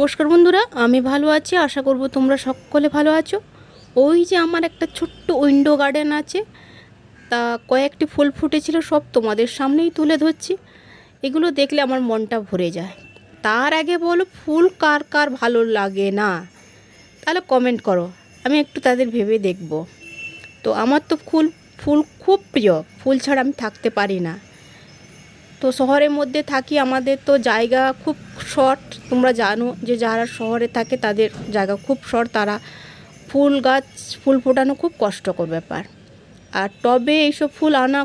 নমস্কার বন্ধুরা, আমি ভালো আছি, আশা করব তোমরা সকলে ভালো আছো। ওই যে আমার একটা ছোট্ট উইন্ডো গার্ডেন আছে, তা কয়েকটি ফুল ফুটেছিল, সব তোমাদের সামনেই তুলে ধরছি। এগুলো দেখলে আমার মনটা ভরে যায়। তার আগে বলো, ফুল কার কার ভালো লাগে না? তাহলে কমেন্ট করো, আমি একটু তাদের ভেবে দেখব। তো আমার তো ফুল ফুল খুব প্রিয়, ফুল ছাড়া আমি থাকতে পারি না। তো শহরের মধ্যে থাকি, আমাদের তো জায়গা খুব শর্ট তোমরা জানো যে যারা শহরে থাকে তাদের জায়গা খুব শর্ট তারা ফুল গাছ, ফুল ফোটানো খুব কষ্টকর ব্যাপার। আর টবে এইসব ফুল আনা,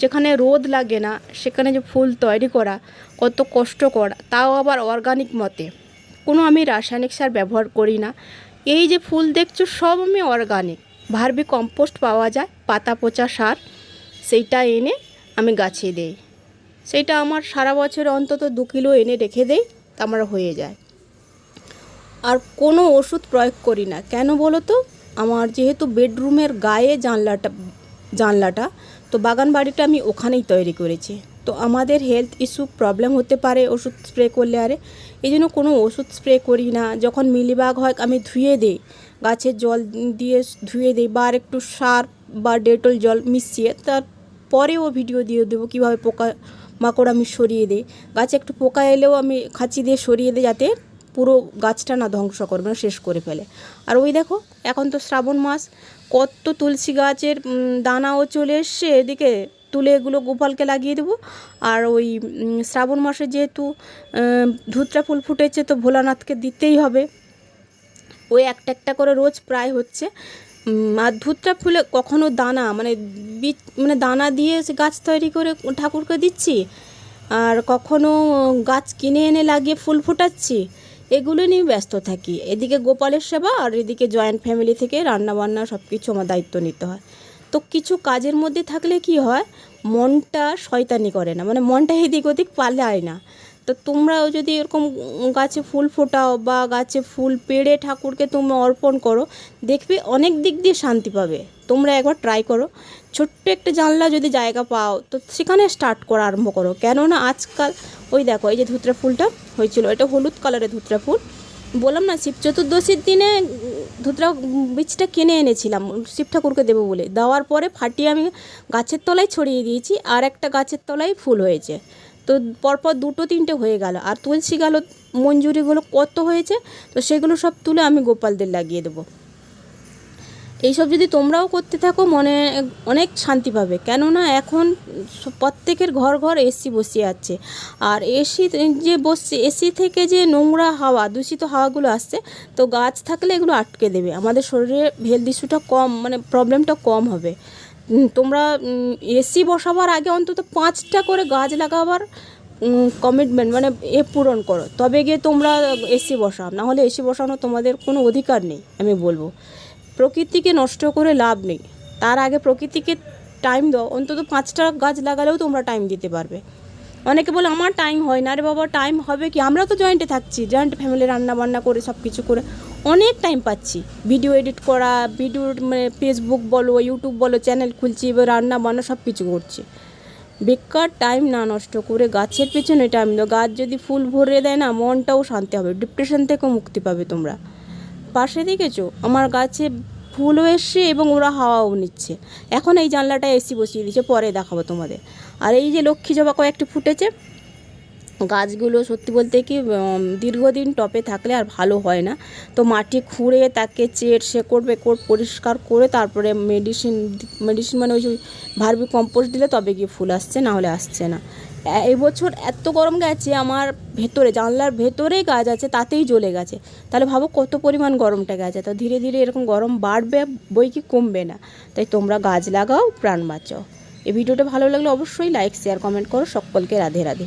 যেখানে রোদ লাগে না, সেখানে যে ফুল তৈরি করা কত কষ্টকর, তাও আবার অর্গানিক মতে। কোনো আমি রাসায়নিক সার ব্যবহার করি না। এই যে ফুল দেখছ, সব আমি অর্গানিক ভার্মি কম্পোস্ট পাওয়া যায়, পাতা পচা সার, সেইটা এনে আমি গাছে দেই। সেইটা আমার সারা বছর অন্তত দু কিলো এনে রেখে দেই আমার হয়ে যায়। আর কোনো ওষুধ প্রয়োগ করি না। কেন বলো তো? আমার যেহেতু বেডরুমের গায়ে জানলাটা জানলাটা, তো বাগান বাড়িটা আমি ওখানেই তৈরি করেছি। তো আমাদের হেলথ ইস্যু প্রবলেম হতে পারে ওষুধ স্প্রে করলে আরে। এই জন্য কোনো ওষুধ স্প্রে করি না। যখন মিলিবাগ হয়, আমি ধুয়ে দিই। গাছের জল দিয়ে ধুয়ে দিই বা আর একটু সার বা ডেটল জল মিশিয়ে, তারপরেও ভিডিও দিয়ে দেবো কীভাবে পোকা মাকড় আমি সরিয়ে দিই। গাছে একটু পোকা এলেও আমি খাঁচি দিয়ে সরিয়ে দিই যাতে পুরো গাছটা না ধ্বংস করবে না শেষ করে ফেলে। আর ওই দেখো, এখন তো শ্রাবণ মাস, কত তুলসী গাছের দানাও চলে এসছে, এদিকে তুলে এগুলো গোপালকে লাগিয়ে দেবো। আর ওই শ্রাবণ মাসে যেহেতু ধুতরা ফুল ফুটেছে, তো ভোলানাথকে দিতেই হবে। ওই একটা একটা করে রোজ প্রায় হচ্ছে। আর ফুলে কখনো দানা মানে বীজ মানে দানা দিয়ে সে গাছ তৈরি করে ঠাকুরকে দিচ্ছি, আর কখনো গাছ কিনে এনে লাগিয়ে ফুল ফোটাচ্ছি, এগুলো নিয়ে ব্যস্ত থাকি। এদিকে গোপালের সেবা আর এদিকে জয়েন্ট ফ্যামিলি থেকে রান্না বান্না সব কিছু আমার দায়িত্ব নিতে হয়। তো কিছু কাজের মধ্যে থাকলে কি হয়, মনটা শয়তানি করে না মানে মনটা এদিক ওদিক পালায় না। তো তোমরাও যদি এরকম গাছে ফুল ফোটাও বা গাছে ফুল পেড়ে ঠাকুরকে তোমরা অর্পণ করো, দেখবে অনেক দিক দিয়ে শান্তি পাবে। তোমরা একবার ট্রাই করো। ছোট্ট একটা জানলা যদি জায়গা পাও, তো সেখানে স্টার্ট করা আরম্ভ করো। কেননা আজকাল, ওই দেখো, এই যে ধুতরা ফুলটা হয়েছিল, এটা হলুদ কালারের ধুতরা ফুল। বললাম না, শিব চতুর্দশীর দিনে ধুতরা বীজটা কিনে এনেছিলাম, শিব ঠাকুরকে দেবো বলে। দেওয়ার পরে ফাটিয়ে আমি গাছের তলায় ছড়িয়ে দিয়েছি, আর একটা গাছের তলায় ফুল হয়েছে। তো পরপর দুটো তিনটে হয়ে গেল। আর তুলসী গেল মঞ্জুরিগুলো কত হয়েছে, তো সেগুলো সব তুলে আমি গোপালদের লাগিয়ে দেবো। এইসব যদি তোমরাও করতে থাকো, মনে অনেক শান্তি পাবে। কেননা এখন প্রত্যেকের ঘর ঘর এসি বসিয়ে আছে। আর এসি যে বসছে এসি থেকে যে নোংরা হাওয়া, দূষিত হাওয়াগুলো আসছে, তো গাছ থাকলে এগুলো আটকে দেবে। আমাদের শরীরে হেলথ ইস্যুটা কম মানে প্রবলেমটা কম হবে। তোমরা এসি বসাবার আগে অন্তত পাঁচটা করে গাছ লাগাবার কমিটমেন্ট মানে এ পূরণ করো। তবে গিয়ে তোমরা এসি বসাও। না হলে এসি বসানো তোমাদের কোনো অধিকার নেই, আমি বলব। প্রকৃতিকে নষ্ট করে লাভ নেই। তার আগে প্রকৃতিকে টাইম দাও। অন্তত পাঁচটা গাছ লাগালেও তোমরা টাইম দিতে পারবে। অনেকে বলে, আমার টাইম হয় না রে বাবা টাইম হবে কি? আমরা তো জয়েন্টে থাকছি জয়েন্ট ফ্যামিলি রান্না বান্না করে সব কিছু করে। অনেক টাইম পাচ্ছি। ভিডিও এডিট করা ভিডিও মানে ফেসবুক বলো ইউটিউব বলো চ্যানেল খুলছি, এবার রান্না বান্না সব কিছু করছি। বেকার টাইম না নষ্ট করে গাছের পেছনে টাইম দাও। গাছ যদি ফুল ভরে দেয় না, মনটাও শান্তি হবে। ডিপ্রেশন থেকেও মুক্তি পাবে তোমরা। পাশে দেখেছ? আমার গাছে ফুলও এসছে এবং ওরা হাওয়াও নিচ্ছে। এখন এই জানলাটা এসি বসিয়ে দিয়েছে, পরে দেখাবো তোমাদের। আর এই যে লক্ষ্মী জবা কয়েকটি ফুটেছে গাছগুলো সত্যি বলতে কি দীর্ঘদিন টপে থাকলে আর ভালো হয় না। তো মাটি খুঁড়ে তাকে চেট শেকড় বেকড় পরিষ্কার করে তারপরে মেডিসিন মেডিসিন মানে ওই যে ভার্মি কম্পোস্ট দিলে তবে গিয়ে ফুল আসছে, না হলে আসছে না। এবছর এত গরম গেছে আমার ভেতরে, জানলার ভেতরেই গাছ আছে, তাতেই জ্বলে গেছে। তাহলে ভাবো কত পরিমাণ গরমটা গেছে, তো ধীরে ধীরে এরকম গরম বাড়বে বই কি কমবে না। তাই তোমরা গাছ লাগাও, প্রাণ বাঁচাও। এই ভিডিওটা ভালো লাগলে অবশ্যই লাইক শেয়ার কমেন্ট করো, সকলকে রাধে রাধে।